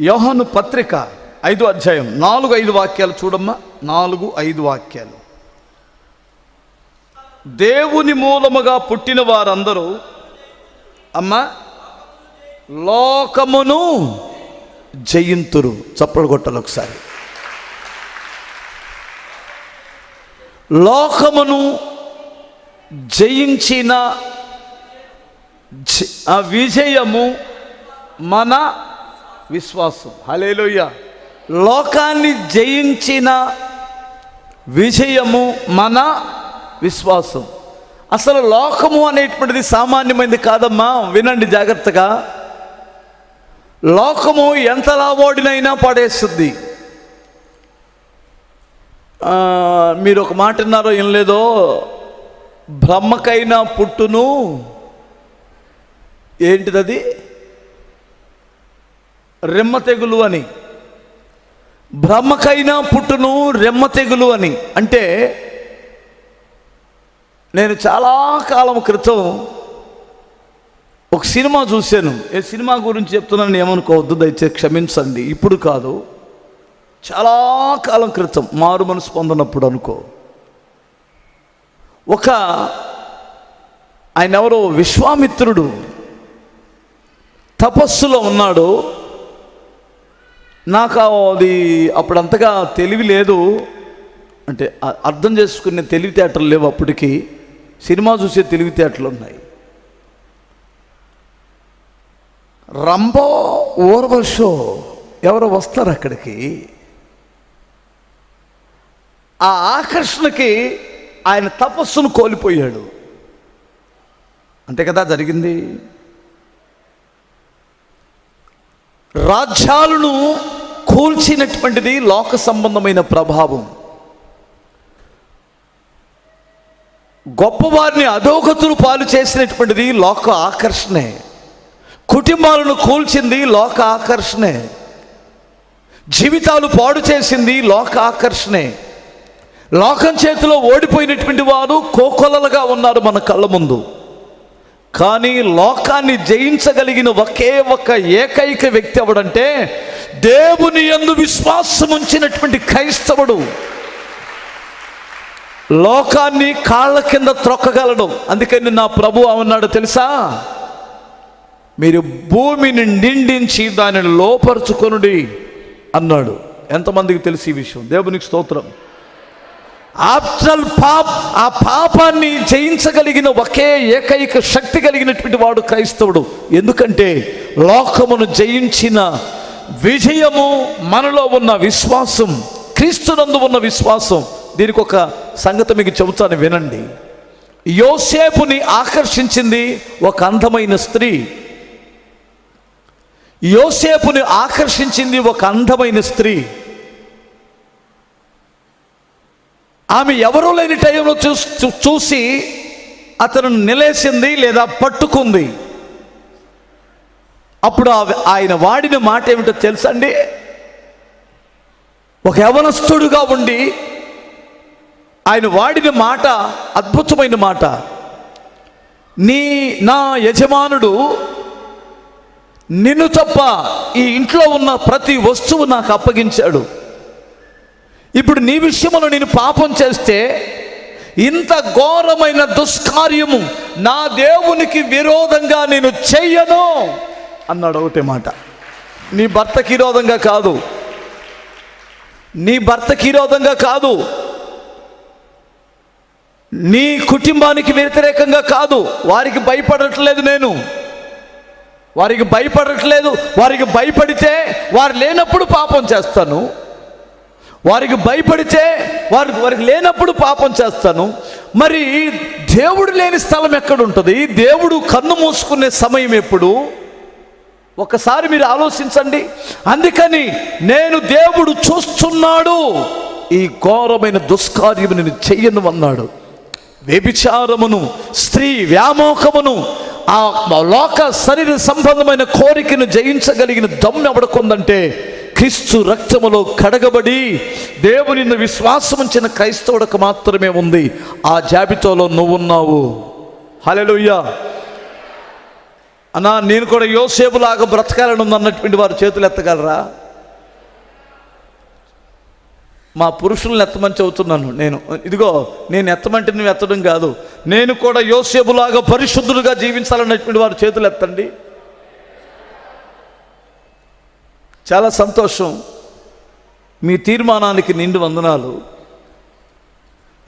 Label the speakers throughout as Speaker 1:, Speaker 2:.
Speaker 1: యోహాను పత్రిక ఐదు అధ్యాయం. నాలుగు ఐదు వాక్యాలు చూడమ్మా. నాలుగు ఐదు వాక్యాలు. దేవుని మూలముగా పుట్టిన వారందరూ అమ్మా లోకమును జయింతురు. చప్పలు కొట్టాలి ఒకసారి. లోకమును జయించిన జ- ఆ విజయము మన విశ్వాసం. హలేలోయ లోకాన్ని జయించిన విజయము మన విశ్వాసం. అసలు లోకము అనేటువంటిది సామాన్యమైనది కాదమ్మా. వినండి జాగ్రత్తగా. లోకము ఎంత లావోడినైనా పడేస్తుంది. మీరు ఒక మాట విన్నారో ఏం లేదో. బ్రహ్మకైనా పుట్టును. ఏంటిదది? రెమ్మ తెగులు అని. బ్రహ్మకైనా పుట్టును రెమ్మ తెగులు అని. అంటే నేను చాలా కాలం క్రితం ఒక సినిమా చూశాను. ఏ సినిమా గురించి చెప్తున్నాను ఏమనుకోవద్దు దయచేసి క్షమించండి. ఇప్పుడు కాదు. చాలా కాలం క్రితం మారు మనసు పొందినప్పుడు అనుకో. ఒక ఆయన ఎవరో విశ్వామిత్రుడు తపస్సులో ఉన్నాడు. నాకు అది అప్పుడు అంతగా తెలివి లేదు. అంటే అర్థం చేసుకునే తెలివితేటలు లేవు అప్పటికి. సినిమా చూసే తెలివితేటలు ఉన్నాయి. రంబో షో ఎవరు వస్తారు అక్కడికి? ఆ ఆకర్షణకి ఆయన తపస్సును కోల్పోయాడు. అంతే కదా జరిగింది? రాజ్యాలను కూల్చినటువంటిది లోక సంబంధమైన ప్రభావం. గొప్పవారిని అధోగతులు పాలు చేసినటువంటిది లోక ఆకర్షణే. కుటుంబాలను కూల్చింది లోక ఆకర్షణే. జీవితాలు పాడు చేసింది లోక ఆకర్షణే. లోకం చేతిలో ఓడిపోయినటువంటి వారు కోకొలలుగా ఉన్నారు మన కళ్ళ ముందు. కానీ లోకాన్ని జయించగలిగిన ఒకే ఒక్క ఏకైక వ్యక్తి ఎవడంటే దేవుని యందు విశ్వాసం ఉంచినటువంటి క్రైస్తవుడు. లోకాన్ని కాళ్ళ కింద త్రొక్కగలడు అందుకని నా ప్రభు అన్నాడు తెలుసా? మీరు భూమిని నిండించి దానిని లోపరుచుకొనుడి అన్నాడు. ఎంతమందికి తెలిసి ఈ విషయం? దేవునికి స్తోత్రం. ఆఫ్టర్ పాప్ ఆ పాపాన్ని జయించగలిగిన ఒకే ఏకైక శక్తి కలిగినటువంటి వాడు క్రైస్తవుడు. ఎందుకంటే లోకమును జయించిన విజయము మనలో ఉన్న విశ్వాసం క్రీస్తునందు ఉన్న విశ్వాసం. దీనికి ఒక సంగతి మీకు చెబుతాను వినండి. యోసేపుని ఆకర్షించింది ఒక అందమైన స్త్రీ. యోసేపుని ఆకర్షించింది ఒక అందమైన స్త్రీ. ఆమె ఎవరూ లేని టైంలో చూసి చూ- చూసి అతను నిలేసింది లేదా పట్టుకుంది. అప్పుడు ఆ- ఆయన వాడిన మాట ఏమిటో తెలుసండి? ఒక యవనస్తుడుగా ఉండి ఆయన వాడిన మాట అద్భుతమైన మాట. నీ నా యజమానుడు నిన్ను తప్ప ఈ ఇంట్లో ఉన్న ప్రతి వస్తువు నాకు అప్పగించాడు. ఇప్పుడు నీ విషయంలో నేను పాపం చేస్తే ఇంత ఘోరమైన దుష్కార్యము నా దేవునికి విరోధంగా నేను చెయ్యను అన్నాడు ఒకటే మాట. నీ భర్తకి విరోధంగా కాదు. నీ భర్తకి విరోధంగా కాదు. నీ కుటుంబానికి వ్యతిరేకంగా కాదు. వారికి భయపడట్లేదు నేను. వారికి భయపడట్లేదు. వారికి భయపడితే వారు లేనప్పుడు పాపం చేస్తాను. వారికి భయపడితే వారికి వారికి లేనప్పుడు పాపం చేస్తాను. మరి దేవుడు లేని స్థలం ఎక్కడుంటుంది? దేవుడు కన్ను మూసుకునే సమయం ఎప్పుడు? ఒకసారి మీరు ఆలోచించండి. అందుకని నేను దేవుడు చూస్తున్నాడు. ఈ ఘోరమైన దుష్కార్యము నేను చెయ్యను అన్నాడు. వ్యభిచారమును స్త్రీ వ్యామోహమును ఆ లోక శరీర సంబంధమైన కోరికను జయించగలిగిన దమ్ము ఎవడకుందంటే క్రీస్తు రక్తములో కడగబడి దేవుని యందు విశ్వాసం ఉంచిన క్రైస్తవుడికి మాత్రమే ఉంది. ఆ జాబితాలో నువ్వున్నావు హల్లెలూయా. అన్నా నేను కూడా యోసేపులాగా బ్రతకాలని ఉంది అన్నటువంటి వారు చేతులు ఎత్తగలరా? మా పురుషులను ఎత్తమని చెబుతున్నాను నేను. ఇదిగో నేను ఎత్తమంటే నువ్వు ఎత్తడం కాదు. నేను కూడా యోసేపులాగా పరిశుద్ధులుగా జీవించాలన్నటువంటి వారు చేతులు ఎత్తండి. చాలా సంతోషం. మీ తీర్మానానికి నిండు వందనాలు.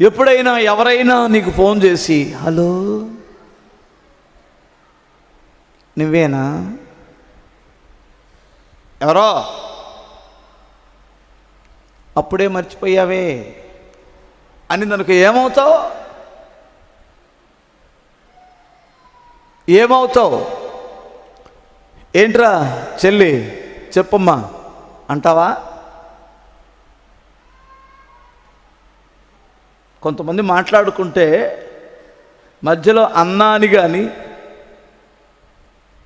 Speaker 1: ఎప్పుడైనా ఎవరైనా నీకు ఫోన్ చేసి హలో నువ్వేనా? ఎవరో? అప్పుడే మర్చిపోయావే. అని తనకు ఏమవుతావు? ఏమవుతావు? ఏంట్రా చెల్లి చెప్పమ్మా. అంటావా? కొంతమంది మాట్లాడుకుంటే మధ్యలో అన్న అని కానీ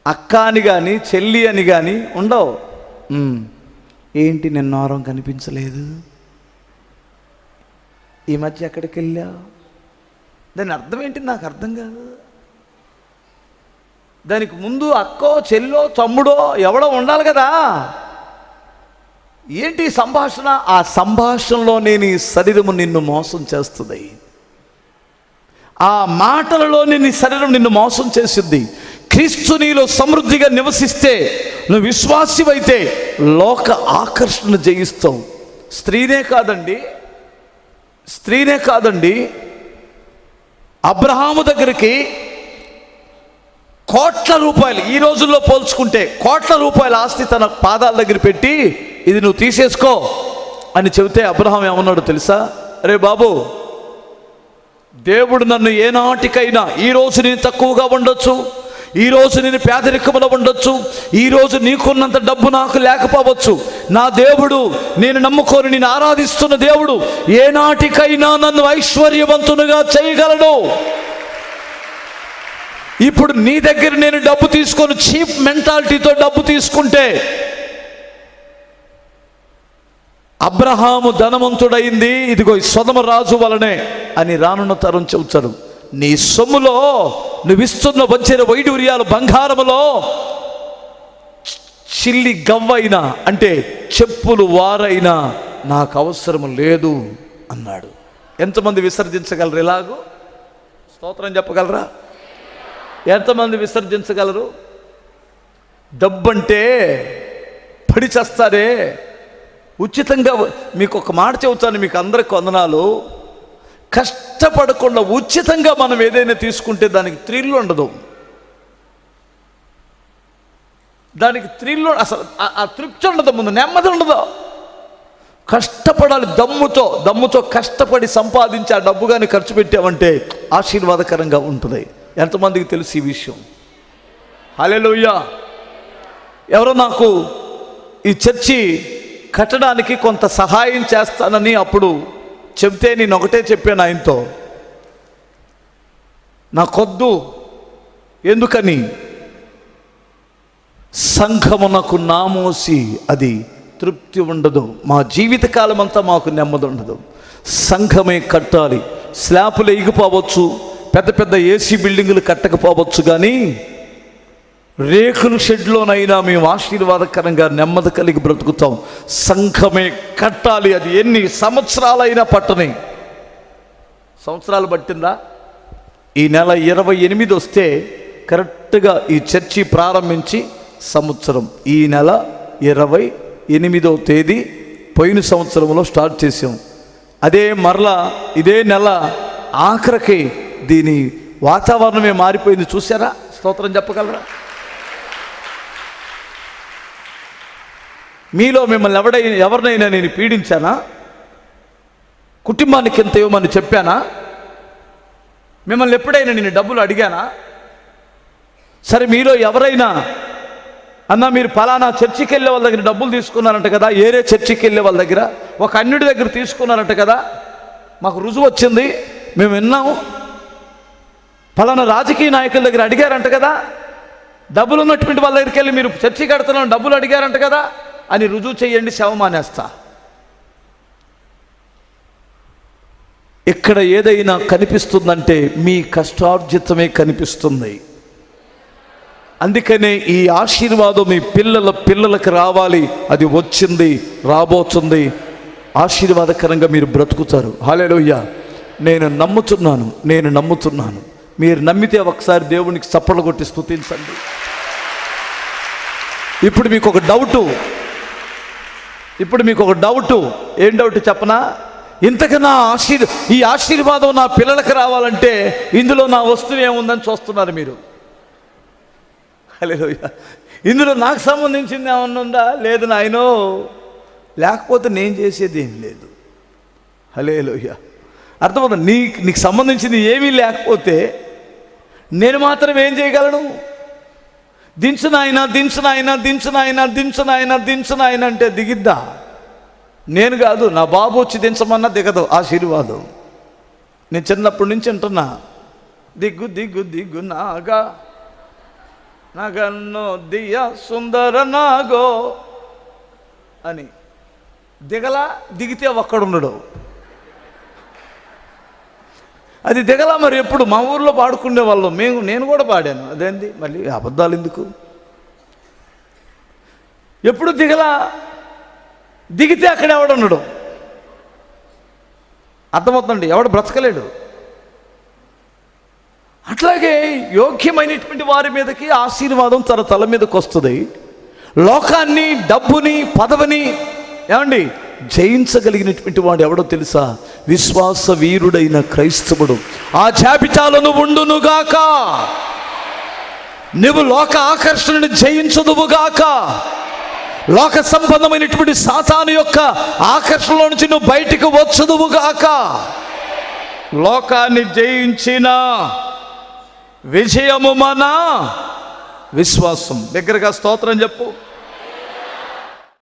Speaker 1: అక్క అని కానీ చెల్లి అని కానీ ఉండవు. ఏంటి నిన్న వారం కనిపించలేదు? ఈ మధ్య ఎక్కడికి వెళ్ళావు దాని అర్థం ఏంటి? నాకు అర్థం కాదు. దానికి ముందు అక్కో చెల్లో తమ్ముడో ఎవడో ఉండాలి కదా. ఏంటి సంభాషణ? ఆ సంభాషణలో నేను ఈ శరీరము నిన్ను మోసం చేస్తుంది. ఆ మాటలలో నీ శరీరం నిన్ను మోసం చేసింది క్రీస్తు నీలో సమృద్ధిగా నివసిస్తే నువ్వు విశ్వాసివైతే లోక ఆకర్షణ జయిస్తావు. స్త్రీనే కాదండి స్త్రీనే కాదండి అబ్రహాము దగ్గరికి కోట్ల రూపాయలు ఈ రోజుల్లో పోల్చుకుంటే కోట్ల రూపాయల ఆస్తి తన పాదాల దగ్గర పెట్టి ఇది నువ్వు తీసేసుకో అని చెబితే అబ్రహాం ఏమన్నాడు తెలుసా? అరే బాబు దేవుడు నన్ను ఏనాటికైనా ఈ రోజు నేను తక్కువగా ఉండొచ్చు ఈ రోజు నేను పేదరికములో ఉండొచ్చు ఈ రోజు నీకున్నంత డబ్బు నాకు లేకపోవచ్చు. నా దేవుడు నేను నమ్ముకొని నేను ఆరాధిస్తున్న దేవుడు ఏనాటికైనా నన్ను ఐశ్వర్యవంతునిగా చేయగలడు. ఇప్పుడు నీ దగ్గర నేను డబ్బు తీసుకొని చీప్ మెంటాలిటీతో డబ్బు తీసుకుంటే అబ్రహాము ధనవంతుడైంది ఇదిగో సొదమ రాజు వలనే అని రానున్న తరం చెబుతారు నీ సొమ్ములో నువ్విస్తున్న వచ్చిన వైడూర్యాలు బంగారములో చిల్లి గవ్వైనా అంటే చెప్పులు వారైనా నాకు అవసరం లేదు అన్నాడు. ఎంతమంది విసర్జించగలరు ఇలాగూ? స్తోత్రం చెప్పగలరా? ఎంతమంది విసర్జించగలరు? డబ్బంటే పడి చేస్తారే. ఉచితంగా మీకు ఒక మాట చెబుతాను మీకు అందరికి వందనాలు. కష్టపడకుండా ఉచితంగా మనం ఏదైనా తీసుకుంటే దానికి త్రిల్లు ఉండదు. దానికి త్రిల్లు అసలు ఆ- ఆ తృప్తి ఉండదు ముందు నెమ్మది ఉండదు. కష్టపడాలి దమ్ముతో దమ్ముతో కష్టపడి సంపాదించి ఆ డబ్బు కానీ ఖర్చు పెట్టామంటే ఆశీర్వాదకరంగా ఉంటుంది. ఎంతమందికి తెలుసు ఈ విషయం? హల్లెలూయా. ఎవరో నాకు ఈ చర్చి కట్టడానికి కొంత సహాయం చేస్తానని అప్పుడు చెప్తే నేను ఒకటే చెప్పాను ఆయనతో. నాకొద్దు. ఎందుకని? సంఘమునకు నామోసి అది తృప్తి ఉండదు. మా జీవితకాలం అంతా మాకు నెమ్మది ఉండదు. సంఘమే కట్టాలి. స్లాపులు ఎగిపోవచ్చు పెద్ద పెద్ద ఏసీ బిల్డింగులు కట్టకపోవచ్చు కానీ రేకుల షెడ్లోనైనా మేము ఆశీర్వాదకరంగా నెమ్మది కలిగి బ్రతుకుతాం. సంఘమే కట్టాలి అది ఎన్ని సంవత్సరాలైనా పట్టని. సంవత్సరాలు పట్టిందా? ఈ నెల ఇరవై ఎనిమిది వస్తే కరెక్ట్గా ఈ చర్చి ప్రారంభించి సంవత్సరం. ఈ నెల ఇరవై ఎనిమిదవ తేదీ పోయిన సంవత్సరంలో స్టార్ట్ చేసాం అదే మరలా ఇదే నెల ఆఖరికి దీని వాతావరణమే మారిపోయింది. చూసారా స్తోత్రం చెప్పగలరా? మీలో మిమ్మల్ని ఎవడైనా ఎవరినైనా నేను పీడించానా? కుటుంబానికి ఎంత ఇవ్వమని చెప్పానా? మిమ్మల్ని ఎప్పుడైనా నేను డబ్బులు అడిగానా? సరే మీలో ఎవరైనా అన్న మీరు ఫలానా చర్చికి వెళ్ళే వాళ్ళ దగ్గర డబ్బులు తీసుకున్నారంట కదా ఏరే చర్చికి వెళ్ళే వాళ్ళ దగ్గర ఒక అన్యుడి దగ్గర తీసుకున్నారంట కదా మాకు రుజువు వచ్చింది మేము విన్నాము పలానా రాజకీయ నాయకుల దగ్గర అడిగారంట కదా? డబ్బులు ఉన్నటువంటి వాళ్ళ దగ్గరికి వెళ్ళి మీరు చర్చి కడుతున్నాం డబ్బులు అడిగారంట కదా? అని రుజువు చేయండి శవం మానేస్తా. ఇక్కడ ఏదైనా కనిపిస్తుందంటే మీ కష్టార్జితమే కనిపిస్తుంది. అందుకనే ఈ ఆశీర్వాదం మీ పిల్లల పిల్లలకు రావాలి అది వచ్చింది రాబోతుంది. ఆశీర్వాదకరంగా మీరు బ్రతుకుతారు. హాలేలోయ్యా నేను నమ్ముతున్నాను నేను నమ్ముతున్నాను. మీరు నమ్మితే ఒకసారి దేవునికి చప్పట్లు కొట్టి స్థుతించండి. ఇప్పుడు మీకు ఒక డౌటు. ఇప్పుడు మీకు ఒక డౌటు. ఏం డౌట్ చెప్పనా? ఇంతకన్నా ఆశీర్ ఈ ఆశీర్వాదం నా పిల్లలకు రావాలంటే ఇందులో నా వస్తువు ఏముందని చూస్తున్నారు మీరు. హల్లెలూయా. ఇందులో నాకు సంబంధించింది ఏమన్నా ఉందా? లేదు నాయనో. లేకపోతే నేను చేసేది ఏం లేదు. హలేలోయ అర్థమవుతుంది? నీ నీకు సంబంధించింది ఏమీ లేకపోతే నేను మాత్రం ఏం చేయగలను? దించు నాయన దించు నాయన దించు నాయన దించు నాయన దించు నాయన అంటే దిగిద్దా? నేను కాదు నా బాబు వచ్చి దించమన్నా దిగదు ఆశీర్వాదం. నేను చిన్నప్పటి నుంచి అంటున్నా దిగ్గు దిగ్గు దిగ్గు నాగా. నగన్నో దియ సుందర నాగో అని. దిగలా దిగితే ఒక్కడున్నాడు అది దిగలా మరి ఎప్పుడు? మా ఊర్లో పాడుకునే వాళ్ళం. మేము నేను కూడా పాడాను. అదేంది? మళ్ళీ అబద్ధాలు ఎందుకు? ఎప్పుడు దిగలా? దిగితే అక్కడ ఎవడున్నాడు అర్థమవుతుందండి? ఎవడు బ్రతకలేడు. అట్లాగే యోగ్యమైనటువంటి వారి మీదకి ఆశీర్వాదం తన తల మీదకి వస్తుంది. లోకాన్ని డబ్బుని పదవిని ఏమండి? జయించగలిగినటువంటి వాడు ఎవడో తెలుసా? విశ్వాస వీరుడైన క్రైస్తవుడు. ఆ జాబితాలను ఉండునుగాక నువ్వు లోక ఆకర్షణను జయించదువుగాక లోక సంబంధమైనటువంటి సాతాను యొక్క ఆకర్షణలో నుంచి నువ్వు బయటికి వచ్చదువుగాక లోకాన్ని జయించిన విజయము మన విశ్వాసం. దగ్గరగా స్తోత్రం చెప్పు.